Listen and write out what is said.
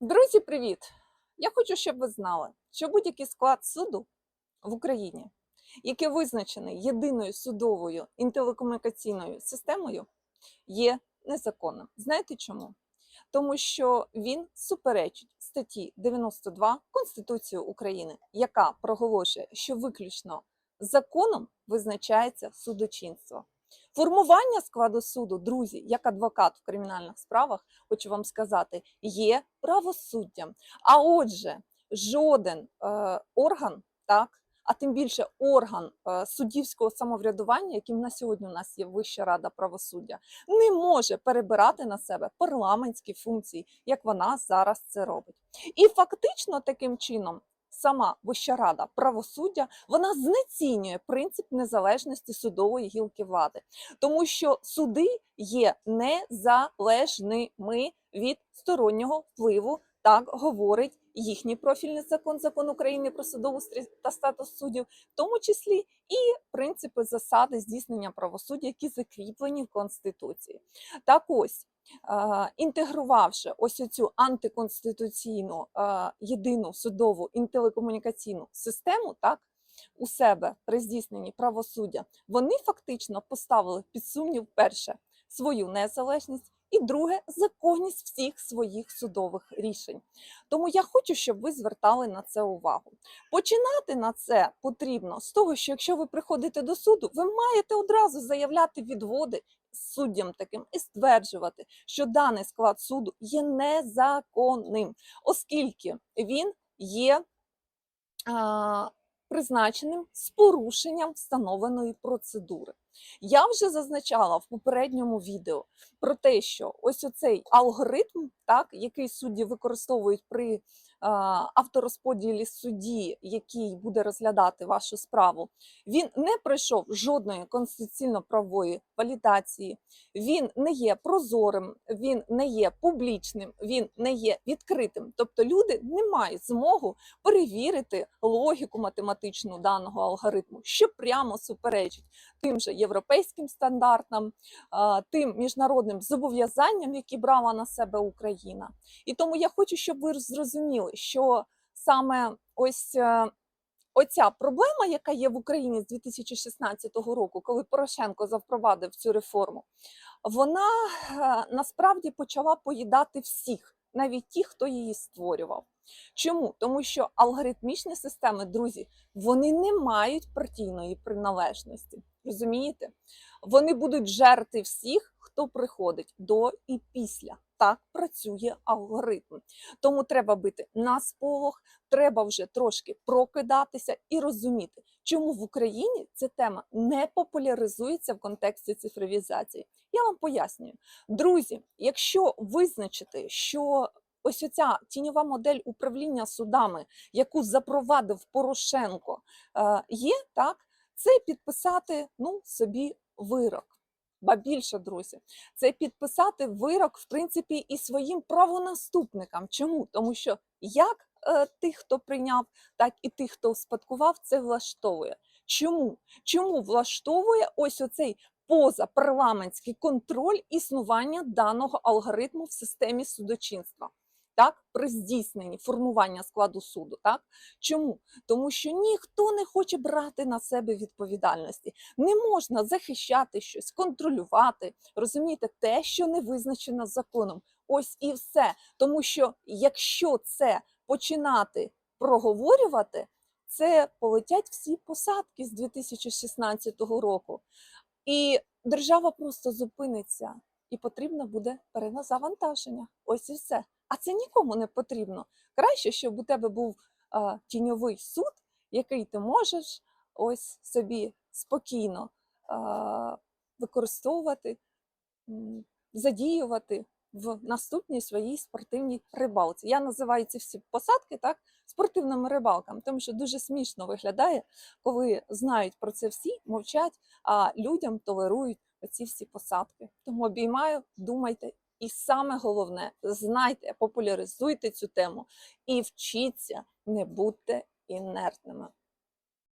Друзі, привіт! Я хочу, щоб ви знали, що будь-який склад суду в Україні, який визначений єдиною судовою інтелекомунікаційною системою, є незаконним. Знаєте чому? Тому що він суперечить статті 92 Конституції України, яка проголошує, що виключно законом визначається судочинство. Формування складу суду, друзі, як адвокат в кримінальних справах, хочу вам сказати, є правосуддям. А отже, жоден е, орган, так, а тим більше орган е, суддівського самоврядування, яким на сьогодні у нас є Вища рада правосуддя, не може перебирати на себе парламентські функції, як вона зараз це робить. І фактично таким чином. Сама Вища рада правосуддя вона знецінює принцип незалежності судової гілки влади, тому що суди є незалежними від стороннього впливу. Так говорить їхній профільний закон, закон України про судоустрій та статус суддів, в тому числі і принципи засади здійснення правосуддя, які закріплені в Конституції. Так ось. Інтегрувавши ось цю антиконституційну єдину судову інтелекомунікаційну систему, так у себе при здійсненні правосуддя, вони фактично поставили під сумнів перше свою незалежність. І друге законність всіх своїх судових рішень. Тому я хочу, щоб ви звертали на це увагу. Починати на це потрібно з того, що якщо ви приходите до суду, ви маєте одразу заявляти відводи суддям таким і стверджувати, що даний склад суду є незаконним, оскільки він є а, призначеним з порушенням встановленої процедури. Я вже зазначала в попередньому відео про те, що ось оцей алгоритм, так, який судді використовують при авторозподілі судді, який буде розглядати вашу справу, він не пройшов жодної конституційно-правової валідації, він не є прозорим, він не є публічним, він не є відкритим. Тобто люди не мають змогу перевірити логіку математичну даного алгоритму, що прямо суперечить тим же європейським стандартам, тим міжнародним зобов'язанням, які брала на себе Україна. І тому я хочу, щоб ви зрозуміли, що саме ось. е, Оця проблема, яка є в Україні з 2016 року, коли Порошенко запровадив цю реформу, вона е, насправді почала поїдати всіх, навіть ті, хто її створював. Чому? Тому що алгоритмічні системи, друзі, вони не мають партійної приналежності. Розумієте? Вони будуть жерти всіх, хто приходить до і після. Так працює алгоритм. Тому треба бити на сполох, треба вже трошки прокидатися і розуміти, чому в Україні ця тема не популяризується в контексті цифровізації. Я вам пояснюю, друзі, якщо визначити, що ось оця тіньова модель управління судами, яку запровадив Порошенко, е, є так, це підписати ну, собі вирок. Ба більше, друзі, це підписати вирок, в принципі, і своїм правонаступникам. Чому? Тому що як е, тих, хто прийняв, так і тих, хто успадкував, це влаштовує. Чому? Чому влаштовує ось оцей позапарламентський контроль існування даного алгоритму в системі судочинства? Так, при здійсненні формування складу суду, так чому? Тому що ніхто не хоче брати на себе відповідальності. Не можна захищати щось, контролювати, розумієте, те, що не визначено законом. Ось і все. Тому що якщо це починати проговорювати, це полетять всі посадки з 2016 року. І держава просто зупиниться, і потрібно буде переназавантаження. Ось і все. А це нікому не потрібно. Краще, щоб у тебе був а, тіньовий суд, який ти можеш ось собі спокійно а, використовувати, задіювати в наступній своїй спортивній рибалці. Я називаю ці всі посадки так спортивними рибалками, тому що дуже смішно виглядає, коли знають про це всі, мовчать, а людям толерують оці всі посадки. Тому обіймаю, думайте. І саме головне, знайте, популяризуйте цю тему і вчіться, не будьте інертними.